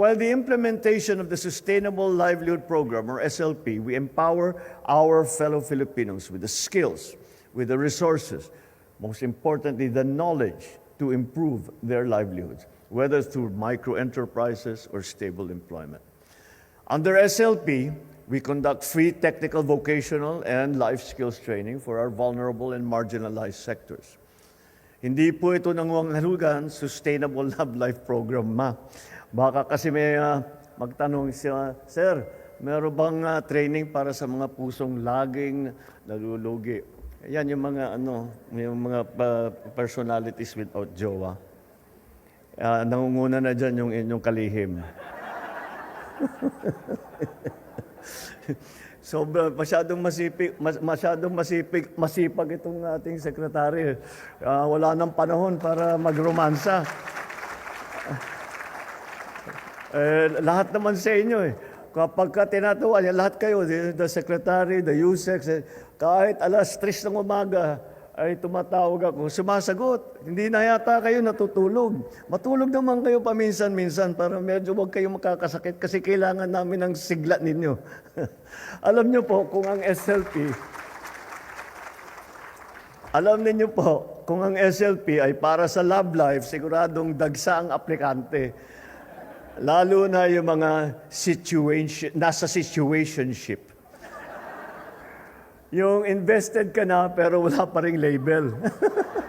While the implementation of the Sustainable Livelihood Program, or SLP, we empower our fellow Filipinos with the skills, with the resources, most importantly, the knowledge to improve their livelihoods, whether through micro enterprises or stable employment. Under SLP, we conduct free technical, vocational, and life skills training for our vulnerable and marginalized sectors. Hindi po ito nangangahulugan Sustainable Love Life Program, ma. Baka kasi may ah, magtanong siya, Sir, meron bang ah, training para sa mga pusong laging nalulugi? Yan yung mga ano, yung mga pa- personalities without jowa. Ah, nangunguna na dyan yung inyong kalihim. Sobra, masyadong masipig, mas, masyadong masipig, masipag itong ating sekretary. Ah, wala nang panahon para magromansa. Eh, lahat naman sa inyo eh. Kapag ka tinatawa niya, lahat kayo, the, secretary, the USEC, eh, kahit alas 3 ng umaga, ay tumatawag ako, sumasagot. Hindi na yata kayo natutulog. Matulog naman kayo paminsan-minsan para medyo wag kayo makakasakit kasi kailangan namin ng sigla ninyo. Alam niyo po, kung ang SLP, alam niyo po, kung ang SLP ay para sa love life, siguradong dagsa ang aplikante. Lalo na yung mga situation, nasa situationship. Yung invested ka na pero wala pa ring label.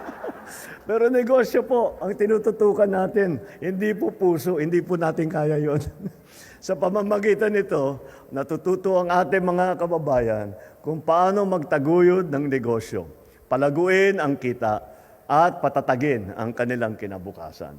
pero negosyo po ang tinututukan natin. Hindi po puso, hindi po natin kaya yon. Sa pamamagitan nito, natututo ang ating mga kababayan kung paano magtaguyod ng negosyo, palaguin ang kita, at patatagin ang kanilang kinabukasan.